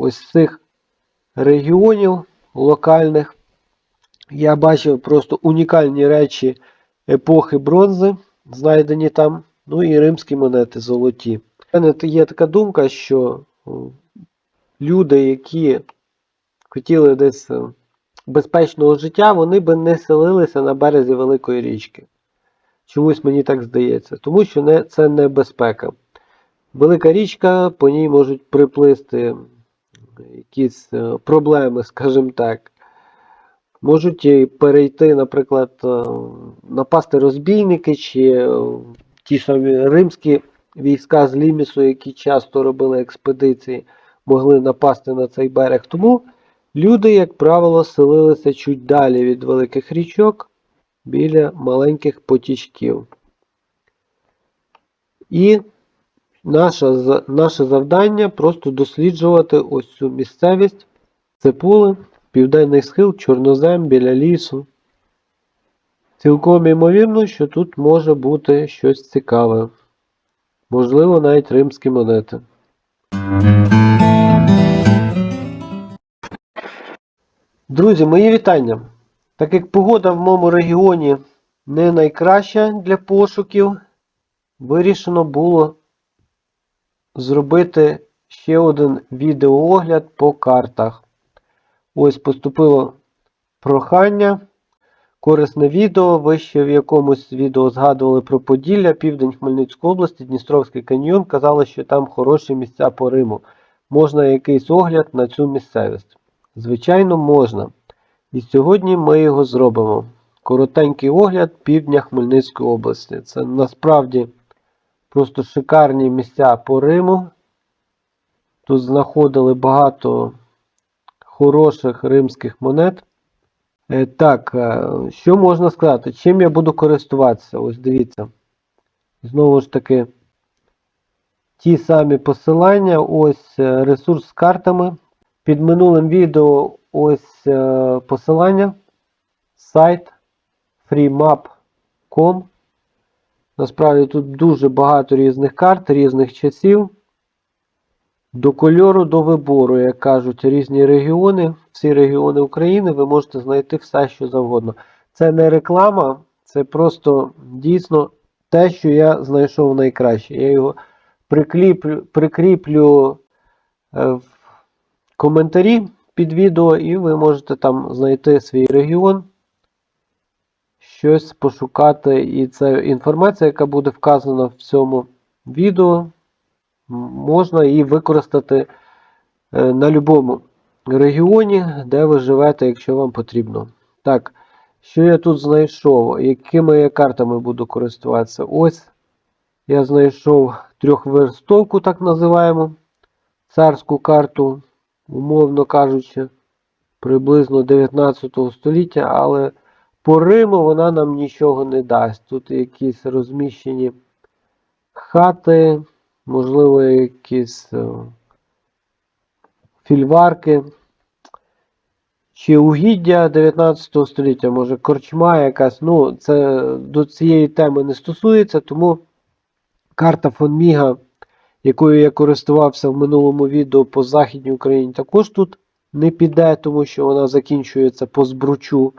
ось цих регіонів локальних я бачив просто унікальні речі епохи бронзи, знайдені там, ну і римські монети золоті. У мене є така думка, що е, люди, які хотіли десь е, безпечного життя, вони би не селилися на березі Великої річки. Чомусь мені так здається, тому що не, це небезпека. Велика річка, по ній можуть приплисти якісь е, проблеми, скажімо так. Можуть перейти, наприклад, е, напасти розбійники чи е, ті самі римські війська з Лімісу, які часто робили експедиції, могли напасти на цей берег. Тому люди, як правило, селилися чуть далі від великих річок біля маленьких потічків. І наше, наше завдання просто досліджувати ось цю місцевість. Це південний схил, чорнозем біля лісу. Цілком ймовірно, що тут може бути щось цікаве. Можливо, навіть римські монети. Друзі, мої вітання. Так як погода в моєму регіоні не найкраща для пошуків, вирішено було зробити ще один відеоогляд по картах. Ось поступило прохання. Корисне відео. Ви ще в якомусь відео згадували про Поділля, південь Хмельницької області, Дністровський каньйон. Казали, що там хороші місця по Риму. Можна якийсь огляд на цю місцевість? Звичайно, можна. І сьогодні ми його зробимо. Коротенький огляд півдня Хмельницької області. Це насправді просто шикарні місця по Риму. Тут знаходили багато хороших римських монет. Е, Так, е, що можна сказати? Чим я буду користуватися? Ось дивіться. Знову ж таки, ті самі посилання, ось е, ресурс з картами. Під минулим відео ось посилання, сайт freemap.com. Насправді тут дуже багато різних карт, різних часів. До кольору, до вибору, як кажуть, різні регіони, всі регіони України, ви можете знайти все, що завгодно. Це не реклама, це просто дійсно те, що я знайшов найкраще. Я його прикріплю, прикріплю е, в коментарі під відео, і ви можете там знайти свій регіон, щось пошукати. І це інформація, яка буде вказана в цьому відео можна її використати е, на будь-якому регіоні, де ви живете, якщо вам потрібно. Так, що я тут знайшов? Якими я картами буду користуватися? Ось я знайшов трьохверстовку, так називаємо, царську карту, умовно кажучи, приблизно 19 століття, але по Риму вона нам нічого не дасть. Тут якісь розміщені хати можливо, якісь е, фільварки. Чи угіддя 19 століття, може корчма якась. Ну, це до цієї теми не стосується, тому карта фон Міга, якою я користувався в минулому відео по Західній Україні, також тут не піде, тому що вона закінчується по збручу.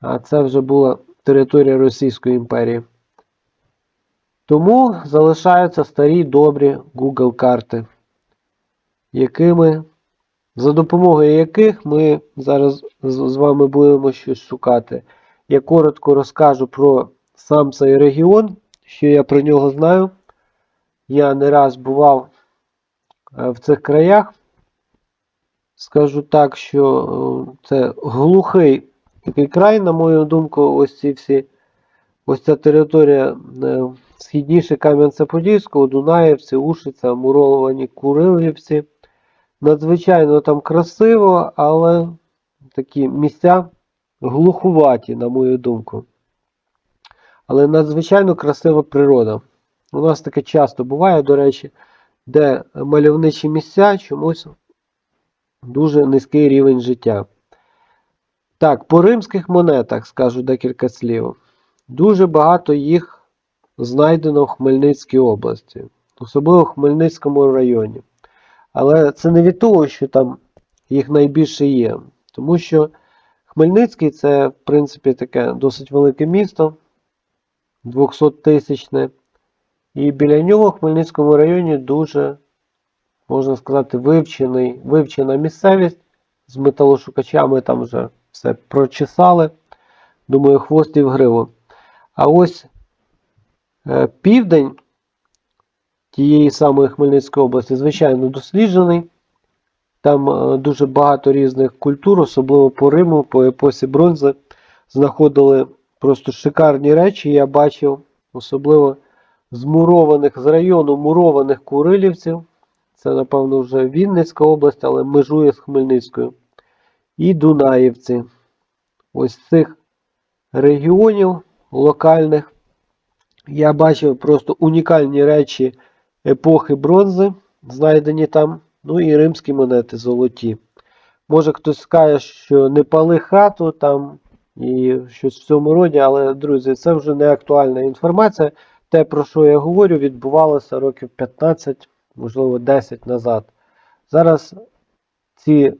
А це вже була територія Російської імперії. Тому залишаються старі добрі Google карти, якими, за допомогою яких ми зараз з вами будемо щось шукати. Я коротко розкажу про сам цей регіон, що я про нього знаю. Я не раз бував е, в цих краях. Скажу так, що е, це глухий такий край, на мою думку, ось ці всі, ось ця територія. е, Східніше Кам'янця-Подільського, Дунаєвці, Ушиця, Муровані Курилівці. Надзвичайно там красиво, але такі місця глухуваті, на мою думку. Але надзвичайно красива природа. У нас таке часто буває, до речі, де мальовничі місця чомусь дуже низький рівень життя. Так, по римських монетах скажу декілька слів. Дуже багато їх знайдено в Хмельницькій області, особливо в Хмельницькому районі. Але це не від того, що там їх найбільше є. Тому що Хмельницький це, в принципі, таке досить велике місто, 200 тисячне. І біля нього в Хмельницькому районі дуже, можна сказати, вивчений, вивчена місцевість. З металошукачами там вже все прочесали. Думаю, хвост і в гриву. А ось е, південь тієї самої Хмельницької області, звичайно, досліджений. Там е, дуже багато різних культур, особливо по Риму, по епосі бронзи. Знаходили просто шикарні речі. Я бачив, особливо з мурованих, з району мурованих Курилівців. Це, напевно, вже Вінницька область, але межує з Хмельницькою. І Дунаївці. Ось цих регіонів локальних я бачив просто унікальні речі епохи бронзи, знайдені там, ну і римські монети золоті. Може хтось скаже, що не пали хату там і щось в цьому роді, але, друзі, це вже не актуальна інформація. Те, про що я говорю, відбувалося років 15, можливо, 10 назад. Зараз ці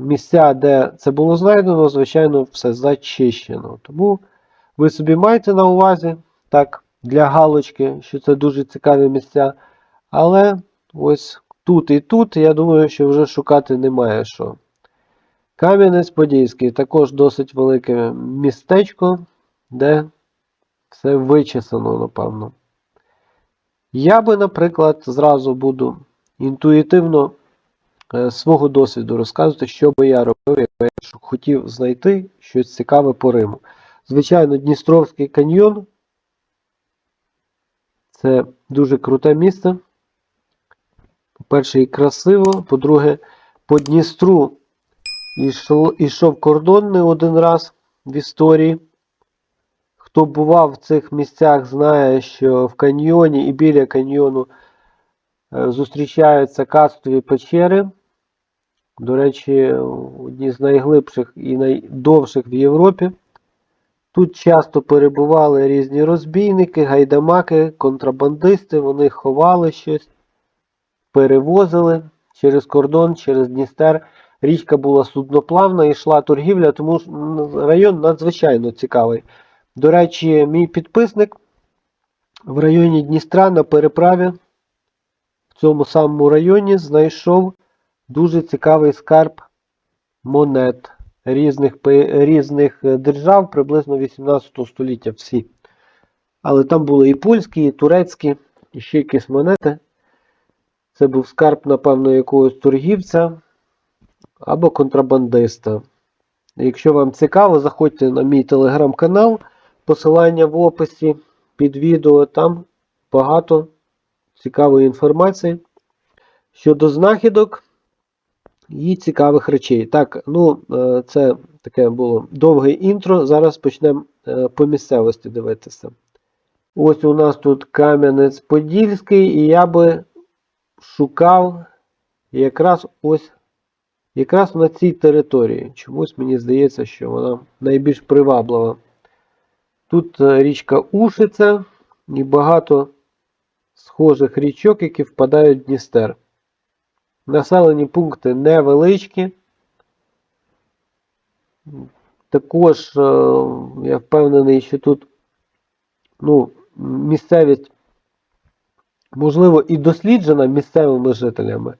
місця, де це було знайдено, звичайно, все зачищено. Тому ви собі маєте на увазі, так, для галочки, що це дуже цікаві місця. Але ось тут і тут, я думаю, що вже шукати немає що. Кам'янець-Подільський також досить велике містечко, де все вичесано, напевно. Я би, наприклад, зразу буду інтуїтивно свого досвіду розказувати, що би я робив, якби я хотів знайти щось цікаве по Риму. Звичайно, Дністровський каньйон це дуже круте місце. По-перше, і красиво. По-друге, по Дністру ішов кордон не один раз в історії. Хто бував в цих місцях, знає, що в каньйоні і біля каньйону е, зустрічаються кастові печери. До речі, одні з найглибших і найдовших в Європі. Тут часто перебували різні розбійники, гайдамаки, контрабандисти, вони ховали щось, перевозили через кордон, через Дністер. Річка була судноплавна, йшла торгівля, тому район надзвичайно цікавий. До речі, мій підписник в районі Дністра на переправі в цьому самому районі знайшов дуже цікавий скарб монет різних, різних е, держав, приблизно 18 століття всі. Але там були і польські, і турецькі, і ще якісь монети. Це був скарб, напевно, якогось торгівця або контрабандиста. Якщо вам цікаво, заходьте на мій телеграм-канал, посилання в описі під відео, там багато цікавої інформації щодо знахідок і цікавих речей. Так, ну, е, це таке було довге інтро. Зараз почнемо е, по місцевості дивитися. Ось у нас тут Кам'янець-Подільський, і я би шукав якраз ось якраз на цій території. Чомусь мені здається, що вона найбільш приваблива. Тут е, річка Ушиця і багато схожих річок, які впадають в Дністер. Населені пункти невеличкі. Також е, я впевнений, що тут ну, місцевість, можливо, і досліджена місцевими жителями,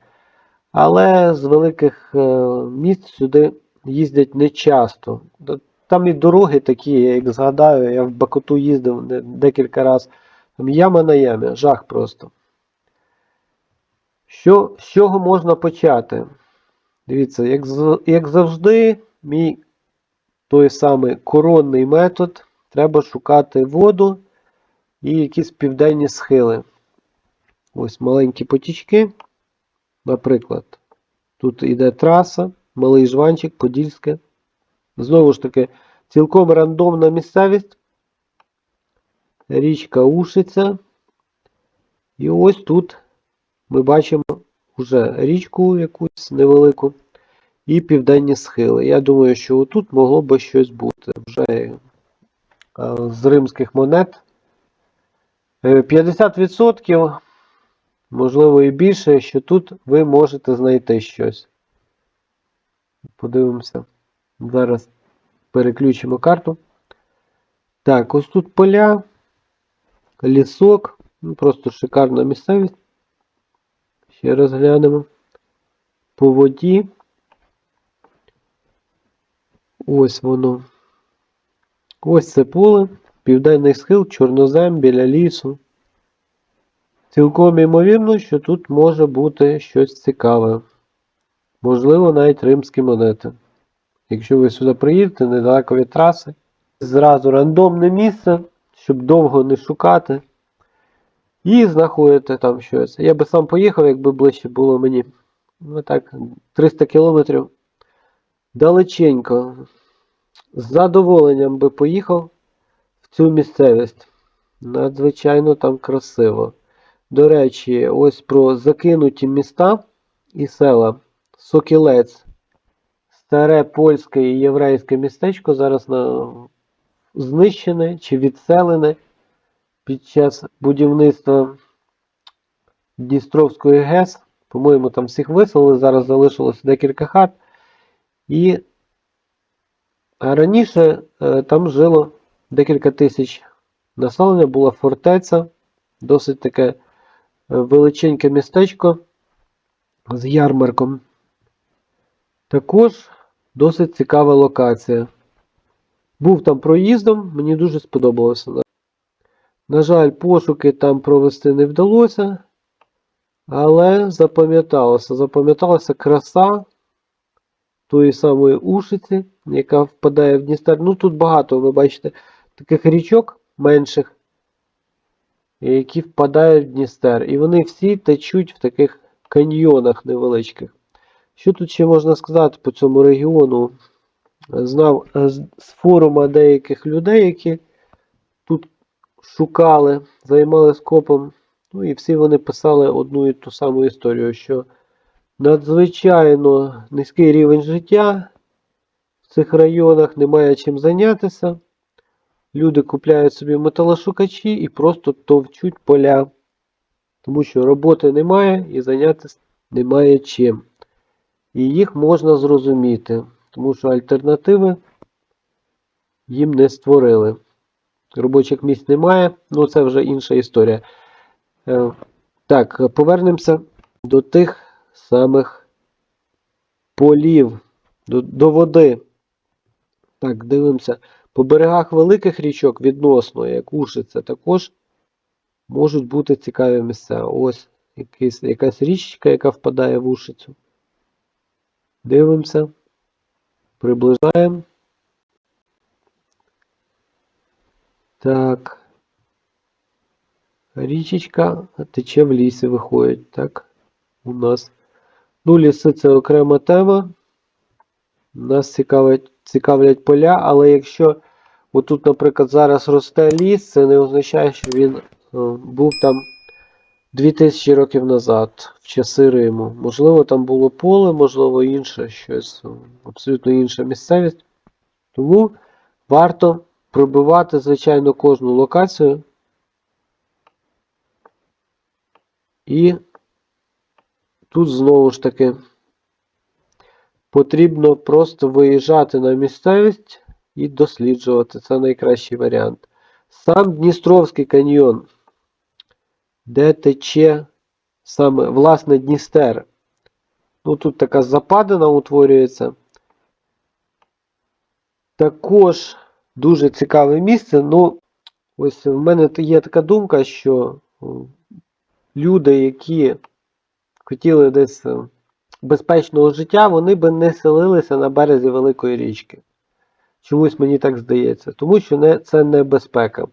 але з великих е, міст сюди їздять не часто. Там і дороги такі, я як згадаю, я в Бакуту їздив декілька разів. Яма на ямі, жах просто. Що, з чого можна почати? Дивіться, як, як завжди, мій той самий коронний метод. Треба шукати воду і якісь південні схили. Ось маленькі потічки. Наприклад, тут йде траса, малий жванчик, Подільське. Знову ж таки, цілком рандомна місцевість. Річка Ушиця. І ось тут ми бачимо вже річку якусь невелику і південні схили. Я думаю, що отут могло би щось бути. Вже е, з римських монет. Е, 50% можливо і більше, що тут ви можете знайти щось. Подивимося. Зараз переключимо карту. Так, ось тут поля, лісок, ну, просто шикарна місцевість. Ще раз глянемо. По воді. Ось воно. Ось це поле, південний схил, чорнозем біля лісу. Цілком ймовірно, що тут може бути щось цікаве. Можливо, навіть римські монети. Якщо ви сюди приїдете, недалеко від траси, зразу рандомне місце, щоб довго не шукати. І знаходите там щось. Я би сам поїхав, якби ближче було мені. Ну так, 300 кілометрів. Далеченько. З задоволенням би поїхав в цю місцевість. Надзвичайно там красиво. До речі, ось про закинуті міста і села. Сокілець. Старе польське і єврейське містечко зараз на... знищене чи відселене під час будівництва Дністровської ГЕС. По-моєму, там всіх виселили, зараз залишилося декілька хат. І а раніше е, там жило декілька тисяч населення, була фортеця, досить таке е, величеньке містечко з ярмарком. Також досить цікава локація. Був там проїздом, мені дуже сподобалося. На жаль, пошуки там провести не вдалося, але запам'яталося. Запам'яталася краса тої самої Ушиці, яка впадає в Дністер. Ну тут багато, ви бачите, таких річок менших, які впадають в Дністер. І вони всі течуть в таких каньйонах невеличких. Що тут ще можна сказати по цьому регіону? Знав з форума деяких людей, які шукали, займали скопом. Ну і всі вони писали одну і ту саму історію, що надзвичайно низький рівень життя в цих районах, немає чим зайнятися. Люди купляють собі металошукачі і просто товчуть поля, тому що роботи немає і зайнятися немає чим. І їх можна зрозуміти, тому що альтернативи їм не створили. Робочих місць немає, ну це вже інша історія. Е, Так, повернемося до тих самих полів, до, до води. Так, дивимося. По берегах великих річок відносно, як Ушиця, також можуть бути цікаві місця. Ось якийсь, якась річка, яка впадає в Ушицю. Дивимося. Приближаємо. Так. Річечка тече в лісі, виходить, так? У нас. Ну, ліси це окрема тема. Нас цікавить, цікавлять поля, але якщо отут, наприклад, зараз росте ліс, це не означає, що він е, був там 2000 років назад, в часи Риму. Можливо, там було поле, можливо, інше щось, абсолютно інша місцевість. Тому варто пробивати, звичайно, кожну локацію. І тут знову ж таки потрібно просто виїжджати на місцевість і досліджувати. Це найкращий варіант. Сам Дністровський каньйон, де тече саме власне Дністер. Ну, тут така западина утворюється. Також дуже цікаве місце. Ну, ось в мене є така думка, що люди, які хотіли десь е, безпечного життя, вони би не селилися на березі Великої річки. Чомусь мені так здається. Тому що не, це небезпека.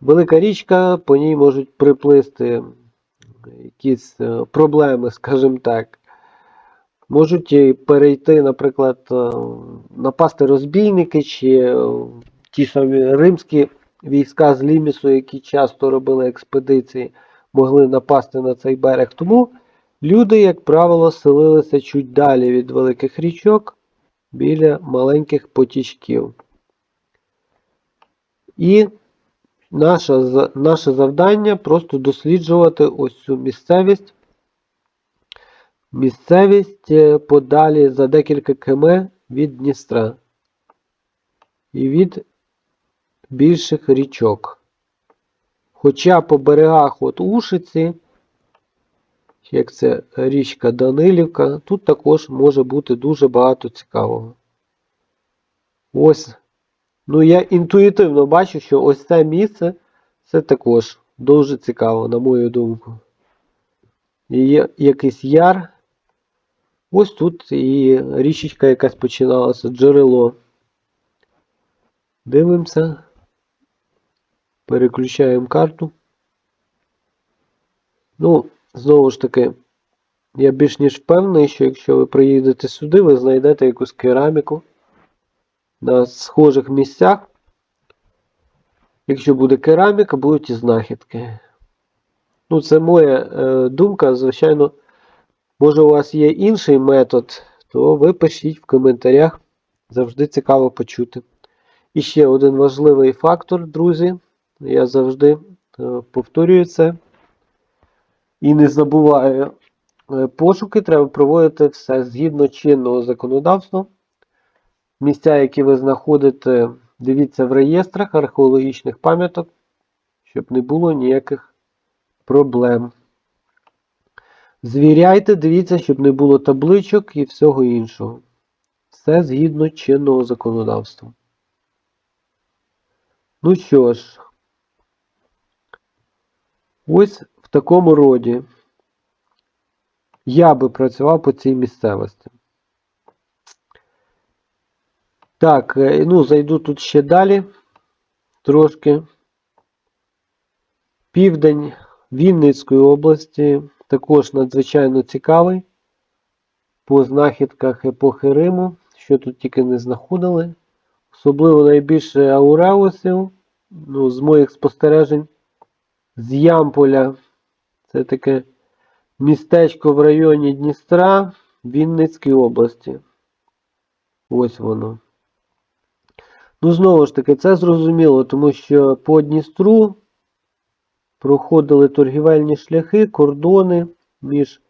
Велика річка, по ній можуть приплисти якісь е, проблеми, скажімо так. Можуть перейти, наприклад, е, напасти розбійники чи е, ті самі римські війська з Лімісу, які часто робили експедиції, могли напасти на цей берег. Тому люди, як правило, селилися чуть далі від великих річок біля маленьких потічків. І наша, за- наше завдання просто досліджувати ось цю місцевість. Місцевість е, подалі за декілька км від Дністра і від більших річок. Хоча по берегах от Ушиці, як це річка Данилівка, тут також може бути дуже багато цікавого. Ось, ну я інтуїтивно бачу, що ось це місце це також дуже цікаво, на мою думку. І є якийсь яр. Ось тут і річечка якась починалася, джерело. Дивимося. Переключаємо карту. Ну, знову ж таки, я більш ніж впевнений, що якщо ви приїдете сюди, ви знайдете якусь кераміку на схожих місцях. Якщо буде кераміка, будуть і знахідки. Ну, це моя е, думка, звичайно. Може, у вас є інший метод, то ви пишіть в коментарях. Завжди цікаво почути. І ще один важливий фактор, друзі. Я завжди е, повторюю це. І не забуваю. Е, Пошуки треба проводити все згідно чинного законодавства. Місця, які ви знаходите, дивіться в реєстрах археологічних пам'яток, щоб не було ніяких проблем. Звіряйте, дивіться, щоб не було табличок і всього іншого. Все згідно чинного законодавства. Ну що ж, ось в такому роді я би працював по цій місцевості. Так, е, ну зайду тут ще далі трошки. Південь Вінницької області також надзвичайно цікавий. По знахідках епохи Риму, що тут тільки не знаходили. Особливо найбільше ауреусів, ну, з моїх спостережень, з Ямполя. Це таке містечко в районі Дністра Вінницької області. Ось воно. Ну, знову ж таки, це зрозуміло, тому що по Дністру проходили торгівельні шляхи, кордони між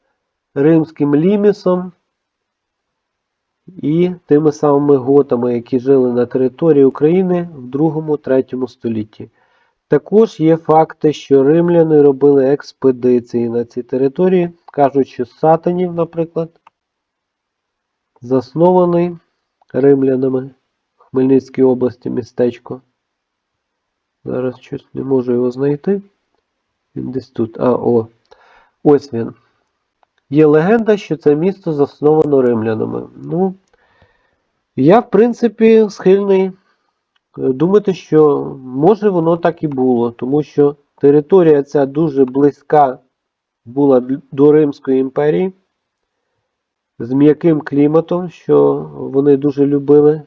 римським лімісом і тими самими готами, які жили на території України в 2-3 столітті. Також є факти, що римляни робили експедиції на ці території. Кажуть, що Сатанів, наприклад, заснований римлянами в Хмельницькій області містечко. Зараз щось не можу його знайти. Він десь тут. А, о. Ось він. Є легенда, що це місто засновано римлянами. Ну, я, в принципі, схильний е, думати, що може воно так і було, тому що територія ця дуже близька була до Римської імперії з м'яким кліматом, що вони дуже любили.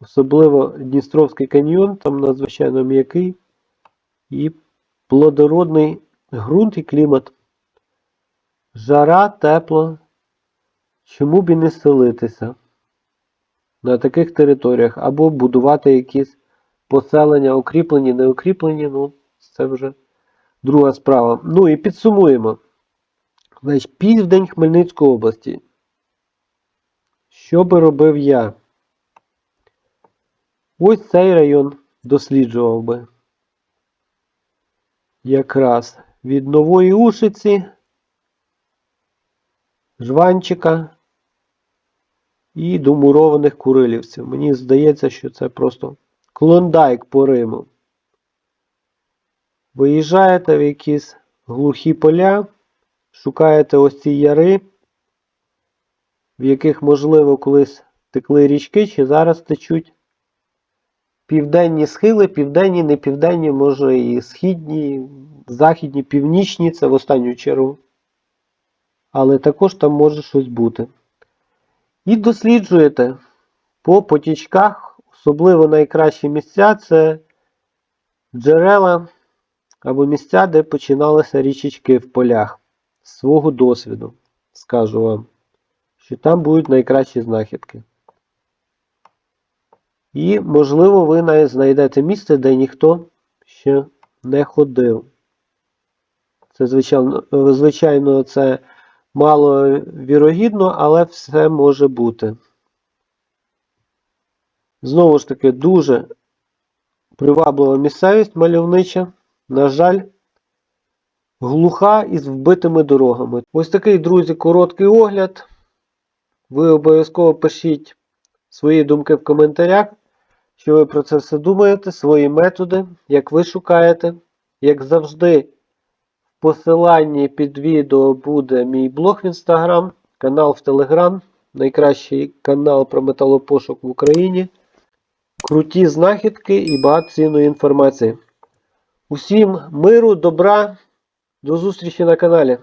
Особливо Дністровський каньйон, там надзвичайно м'який і плодородний ґрунт і клімат. Жара, тепло. Чому б і не селитися на таких територіях або будувати якісь поселення, укріплені, не укріплені, ну, це вже друга справа. Ну і підсумуємо. Значить, південь Хмельницької області. Що би робив я? Ось цей район досліджував би. Якраз від Нової Ушиці, Жванчика і до мурованих Курилівців. Мені здається, що це просто клондайк по Риму. Виїжджаєте в якісь глухі поля, шукаєте ось ці яри, в яких, можливо, колись текли річки, чи зараз течуть. Південні схили, південні, не південні, може і східні, західні, північні, це в останню чергу. Але також там може щось бути. І досліджуєте по потічках, особливо найкращі місця це джерела або місця, де починалися річечки в полях. З свого досвіду, скажу вам, що там будуть найкращі знахідки. І, можливо, ви знайдете місце, де ніхто ще не ходив. Це, звичайно, звичайно, це мало вірогідно, але все може бути. Знову ж таки, дуже приваблива місцевість мальовнича. На жаль, глуха і з вбитими дорогами. Ось такий, друзі, короткий огляд. Ви обов'язково пишіть свої думки в коментарях, що ви про це все думаєте, свої методи, як ви шукаєте. Як завжди, в посиланні під відео буде мій блог в Instagram, канал в Telegram, найкращий канал про металопошук в Україні. Круті знахідки і багато цінної інформації. Усім миру, добра, до зустрічі на каналі.